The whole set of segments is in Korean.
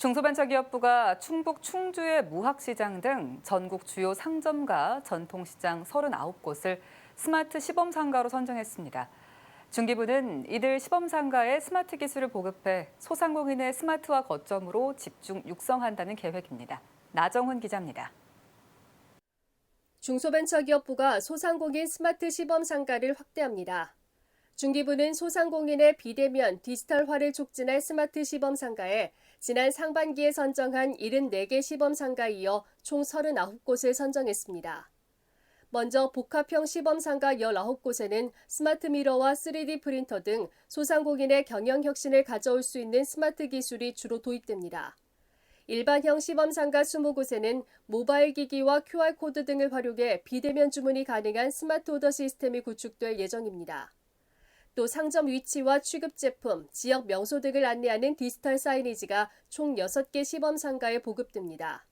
중소벤처기업부가 충북 충주의 무학시장 등 전국 주요 상점과 전통시장 39곳을 스마트 시범상가로 선정했습니다. 중기부는 이들 시범상가에 스마트 기술을 보급해 소상공인의 스마트화 거점으로 집중 육성한다는 계획입니다. 나정훈 기자입니다. 중소벤처기업부가 소상공인 스마트 시범 상가를 확대합니다. 중기부는 소상공인의 비대면 디지털화를 촉진할 스마트 시범 상가에 지난 상반기에 선정한 74개 시범 상가에 이어 총 39곳을 선정했습니다. 먼저 복합형 시범 상가 19곳에는 스마트 미러와 3D 프린터 등 소상공인의 경영 혁신을 가져올 수 있는 스마트 기술이 주로 도입됩니다. 일반형 시범 상가 20곳에는 모바일 기기와 QR코드 등을 활용해 비대면 주문이 가능한 스마트 오더 시스템이 구축될 예정입니다. 또 상점 위치와 취급 제품, 지역 명소 등을 안내하는 디지털 사이니지가 총 6개 시범 상가에 보급됩니다.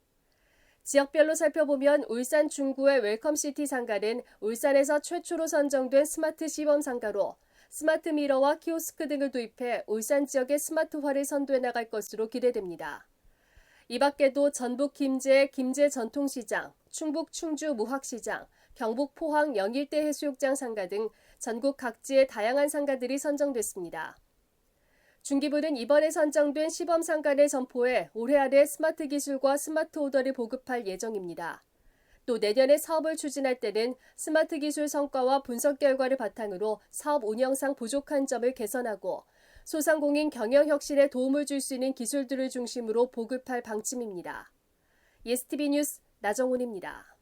지역별로 살펴보면 울산 중구의 웰컴시티 상가는 울산에서 최초로 선정된 스마트 시범 상가로 스마트 미러와 키오스크 등을 도입해 울산 지역의 스마트화를 선도해 나갈 것으로 기대됩니다. 이 밖에도 전북 김제 김제 전통시장, 충북 충주 무학시장, 경북 포항 영일대 해수욕장 상가 등 전국 각지의 다양한 상가들이 선정됐습니다. 중기부는 이번에 선정된 시범 상가를 점포해 올해 안에 스마트 기술과 스마트 오더를 보급할 예정입니다. 또 내년에 사업을 추진할 때는 스마트 기술 성과와 분석 결과를 바탕으로 사업 운영상 부족한 점을 개선하고 소상공인 경영 혁신에 도움을 줄 수 있는 기술들을 중심으로 보급할 방침입니다. 예스티비 뉴스 나정훈입니다.